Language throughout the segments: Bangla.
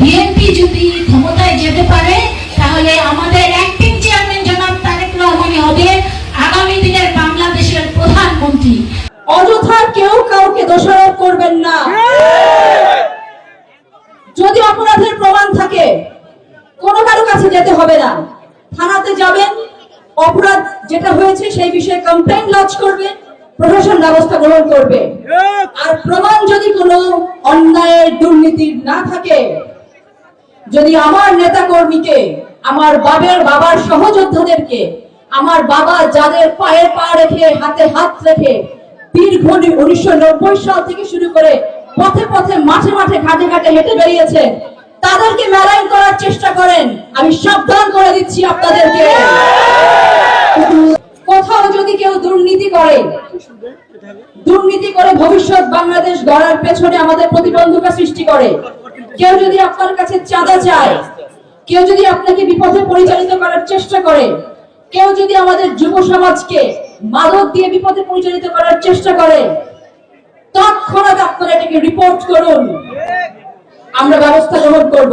বিএনপি যদি ক্ষমতায় যেতে পারে, তাহলে আমাদের অ্যাক্টিং চেয়ারম্যান জনাব তারেক রহমানই হবে আগামী দিনের বাংলাদেশের প্রধানমন্ত্রী। অযথা কেউ কাউকে দোষারোপ করবেন না। যদি অপরাধের প্রমাণ থাকে কোনো কারও কাছে যেতে হবে না। থানাতে যাবেন, অপরাধ যেটা হয়েছে সেই বিষয়ে কমপ্লেন লজ করবেন। প্রশাসন ব্যবস্থা গ্রহণ করবে। আর প্রমাণ যদি কোনো অন্যায়ের দুর্নীতির না থাকে যদি আমার নেতা কর্মীকে আমার বাবের বাবার সহযোদ্ধাদেরকে আমার বাবা যাদের পায়ে পা রেখে হাতে হাত রেখে দীর্ঘ উনিশশো নব্বই সাল থেকে শুরু করে পথে পথে মাঠে মাঠে ঘাটে ঘাটে হেঁটে বেরিয়েছে তাদেরকে মেলাইন করার চেষ্টা করেন। আমি সাবধান করে দিচ্ছি আপনাদেরকে। কোথাও যদি কেউ দুর্নীতি করে দুর্নীতি করে ভবিষ্যৎ বাংলাদেশ গড়ার পেছনে আমাদের প্রতিবন্ধকতা সৃষ্টি করে, কেউ যদি আপনার কাছে চাঁদা চায়, কেউ যদি আপনাকে বিপথে পরিচালিত করার চেষ্টা করে, কেউ যদি আমাদের যুব সমাজকে মাদক দিয়ে বিপথে পরিচালিত করার চেষ্টা করে, তৎক্ষণাৎ আপনারা এটাকে রিপোর্ট করুন। আমরা ব্যবস্থা গ্রহণ করব।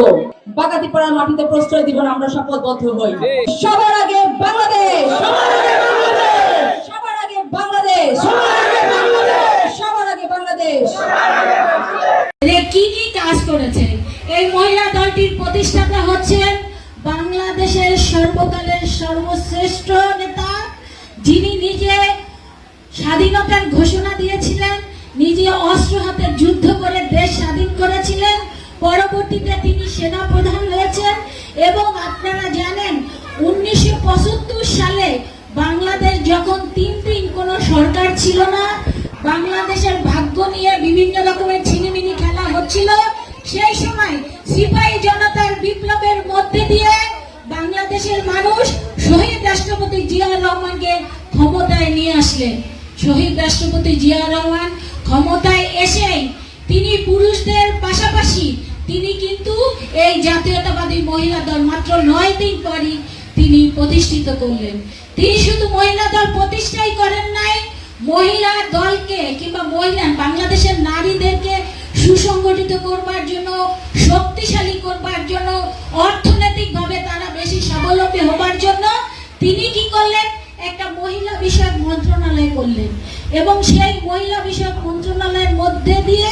বাগাতি পাড়ার মাটিতে প্রশ্রয় দিব না, আমরা শপথবদ্ধ হই। সবার আগে বাংলাদেশ! সবার আগে বাংলাদেশ। সবার আগে বাংলাদেশ। কি কি কাজ করেছে? এই মহিলা দলটির প্রতিষ্ঠাতা হচ্ছেন বাংলাদেশের সর্বকালের সর্বশ্রেষ্ঠ নেতা যিনি নিজে স্বাধীনতার ঘোষণা দিয়েছিলেন নিজে অস্ত্র হাতে যুদ্ধ করে দেশ স্বাধীন করেছিলেন পরবর্তীতে তিনি সেনা প্রধান হয়েছেন এবং আপনারা জানেন উনিশশো সালে বাংলাদেশ যখন তিন দিন কোনো সরকার ছিল না, বাংলাদেশের ভাগ্য নিয়ে বিভিন্ন রকমের ছিনিমিনি খেলা হচ্ছিল, সেই সময় সিপাহী জনতার বিপ্লবের মধ্যে দিয়ে বাংলাদেশের মানুষ শহীদ রাষ্ট্রপতি জিয়া রহমানকে ক্ষমতায় নিয়ে আসলেন। শহীদ রাষ্ট্রপতি জিয়া রহমান ক্ষমতায় এসেই তিনি পুরুষদের পাশাপাশি তিনি কিন্তু এই জাতীয়তাবাদী মহিলা দল মাত্র নয় দিন পরই তিনি প্রতিষ্ঠিত করলেন। তিনি শুধু মহিলা দল প্রতিষ্ঠাই করেন নাই, মহিলা দলকে কিংবা মহিলা, বাংলাদেশের নারীদেরকে সুসংগঠিত করবার জন্য, শক্তিশালী করবার জন্য, অর্থনৈতিকভাবে তারা বেশি স্বাবলম্বী হবার জন্য তিনি কি করলেন? একটা মহিলা বিষয়ক মন্ত্রণালয় করলেন এবং সেই মহিলা বিষয়ক মন্ত্রণালয়ের মধ্যে দিয়ে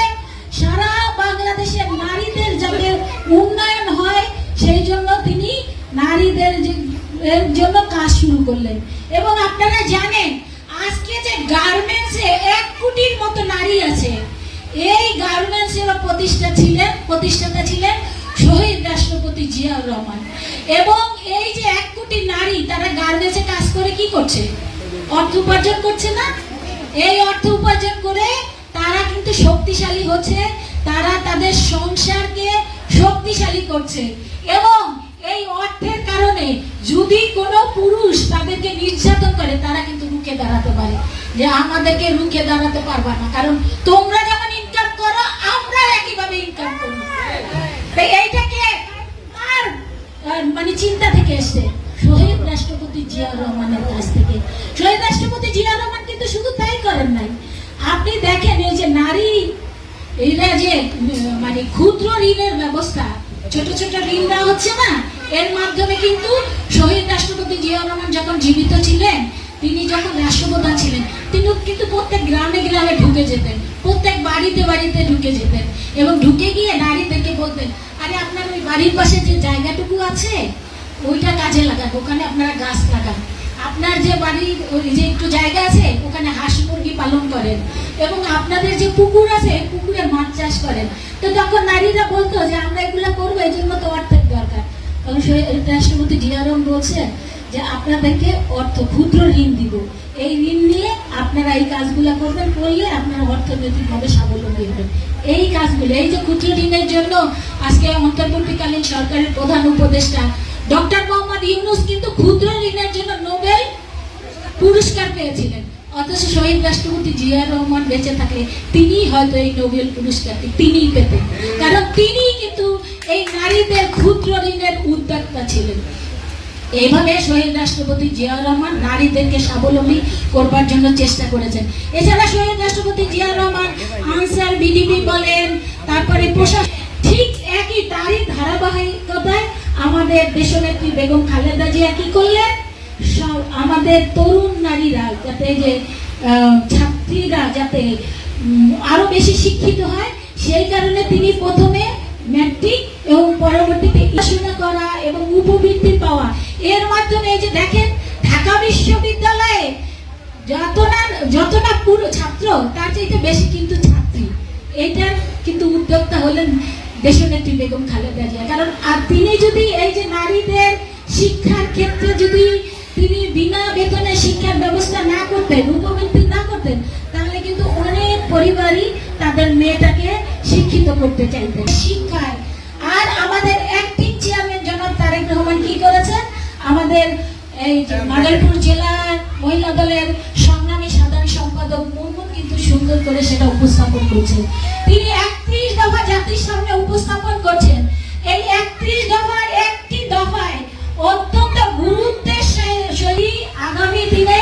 সারা বাংলাদেশের নারীদের যাতে উন্নয়ন হয়, সেই জন্য তিনি নারীদের যে- এর জন্য কাজ শুরু করলেন এবং আপনারা জানেন, আজকে যে গার্মেন্টসে এক কোটির মতো নারী আছে, এই গার্মেন্টসের প্রতিষ্ঠা ছিলেন, প্রতিষ্ঠাতা ছিলেন শহীদ রাষ্ট্রপতি জিয়াউর রহমান। এবং এই যে এক কোটি নারী, তারা গার্মেন্টসে কাজ করে কি করছে? অর্থ উপার্জন করছে না? এই অর্থ উপার্জন করে তারা কিন্তু শক্তিশালী হচ্ছে, তারা তাদের সংসারকে শক্তিশালী করছে। এবং এই অর্থের কারণে যদি কোনো পুরুষ তাদেরকে নির্যাতন করে, তারা কিন্তু রুখে দাঁড়াতে পারে। যে আমাদেরকে রুখে দাঁড়াতে পারবা না। কারণ তোমরা যেমন ইনকাম করো, আমরা একইভাবে ইনকাম করি তো এইটাকে আর মানে চিন্তা থেকে এসছে। শহীদ রাষ্ট্রপতি জিয়াউর রহমানের কাছ থেকে। শহীদ রাষ্ট্রপতি জিয়া রহমান কিন্তু শুধু তাই করেন নাই। আপনি দেখেন, এই যে নারী, এরা যে মানে ক্ষুদ্র ঋণের ব্যবস্থা, ছোট ছোট ঋণ দেওয়া হচ্ছে না এর মাধ্যমে কিন্তু শহীদ রাষ্ট্রপতি জিয়াউর রহমান যখন জীবিত ছিলেন, তিনি যখন রাষ্ট্রপ্রধান ছিলেন, তিনি কিন্তু প্রত্যেক গ্রামে গ্রামে ঢুকে যেতেন, প্রত্যেক বাড়িতে বাড়িতে ঢুকে যেতেন এবং ঢুকে গিয়ে নারীদেরকে বলতেন, আরে আপনার ওই বাড়ির পাশে যে জায়গাটুকু আছে, ওইটা কাজে লাগান, ওখানে আপনারা গাছ লাগান। আপনার যে বাড়ির ওই যে একটু জায়গা আছে, ওখানে হাঁস মুরগি পালন করেন এবং আপনাদের যে পুকুর আছে, পুকুরে মাছ চাষ করেন। তো তখন নারীরা বলতো যে, আমরা এগুলো করব এই জন্য তখন শহীদ রাষ্ট্রপতি জিয়ারম বলছেন যে আপনাদেরকে অর্থ ক্ষুদ্র ঋণ দিব। এই ঋণ নিয়ে আপনারা এই কাজগুলো করবেন, করলে আপনারা অর্থনৈতিকভাবে স্বাবলম্বী হবেন। এই কাজগুলো, এই যে ক্ষুদ্র ঋণের জন্য আজকে অন্তর্বর্তীকালীন সরকারের প্রধান উপদেষ্টা ডক্টর মোহাম্মদ ইউনুস কিন্তু ক্ষুদ্র ঋণের জন্য নোবেল পুরস্কার পেয়েছিলেন। অথচ শহীদ রাষ্ট্রপতি জিয়া রহমান বেঁচে থাকলে তিনি হয়তো এই নোবেল পুরস্কারটি তিনিই পেতেন। কারণ তিনি কিন্তু এই নারীদের ক্ষুদ্র ঋণের উদ্যোক্তা ছিলেন। এইভাবে শহীদ রাষ্ট্রপতি জিয়া রহমান নারীদেরকে স্বাবলম্বী করবার জন্য চেষ্টা করেছেন। এছাড়া শহীদ রাষ্ট্রপতি জিয়া রহমান বিডিপি বলেন, তারপরে প্রশাসন, ঠিক একই তারই ধারাবাহিকতায় আমাদের দেশনেত্রী বেগম খালেদা জিয়া কি করলেন? সব আমাদের তরুণ নারীরা যাতে যে ছাত্রীরা যাতে আরও বেশি শিক্ষিত হয়, সেই কারণে তিনি প্রথমে ম্যাট্রিক এবং পরবর্তীতে পড়াশোনা করা এবং উপবৃত্তি পাওয়া। এর মাধ্যমে এই যে দেখেন, ঢাকা বিশ্ববিদ্যালয়ে যত না যত না পুরো ছাত্র, তার চাইতে বেশি কিন্তু ছাত্রী। এইটার কিন্তু উদ্যোক্তা হলেন দেশনেত্রী বেগম খালেদা জিয়া। কারণ, আর তিনি যদি এই যে নারীদের শিক্ষার ক্ষেত্রে যদি তিনি বিনা বেতনে শিক্ষার ব্যবস্থা না করতেন, উপবৃত্তি না করতেন, তাহলে কিন্তু অনেক পরিবারই তাদের মেয়েটাকে শিক্ষিত করতে চাইতেন। শিক্ষায় সেটা উপস্থাপন করছেন। তিনি একত্রিশ দফা জাতির সামনে উপস্থাপন করছেন। এই একত্রিশ দফার একটি দফায় অত্যন্ত গুরুত্বের সহিত আগামী দিনে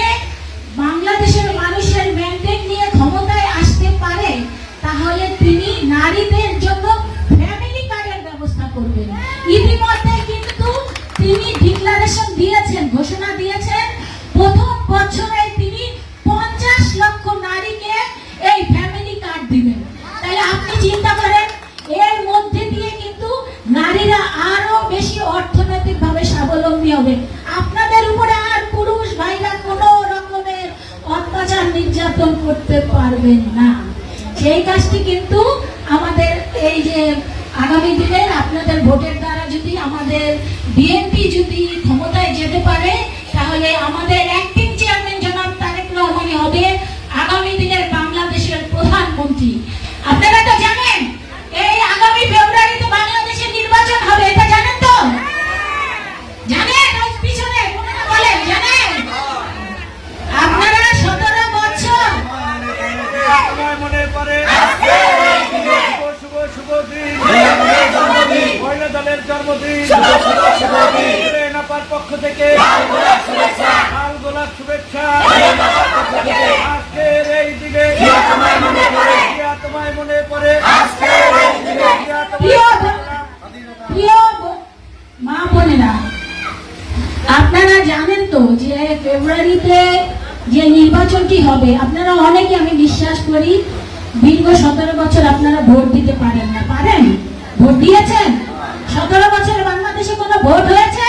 বাংলাদেশের মানুষের ম্যান্ডেট নিয়ে ক্ষমতায় আসতে পারে, তাহলে তিনি নারীদের জন্য ফ্যামিলি কার্ডের ব্যবস্থা করবেন। ইতিমধ্যে কিন্তু তিনি ডিক্লারেশন দিয়েছেন, ঘোষণা দিয়েছেন, প্রথম বছরে নির্যাতন করতে পারবেন না। সেই কাজটি কিন্তু আমাদের এই যে আগামী দিনের আপনাদের ভোটের দ্বারা যদি আমাদের বিএনপি যদি ক্ষমতায় যেতে পারে, তাহলে আমাদের অ্যাক্টিং চেয়ারম্যান জনাব তারেক রহমানই হবে আগামী দিনের বাংলাদেশের প্রধানমন্ত্রী। আপনারা তো যে ফেব্রুয়ারিতে যে নির্বাচনটি হবে, আপনারা অনেকে আমি বিশ্বাস করি দীর্ঘ সতেরো বছর আপনারা ভোট দিতে পারেন না। পারেন? ভোট দিয়েছেন? সতেরো বছর বাংলাদেশে কোনো ভোট হয়েছে?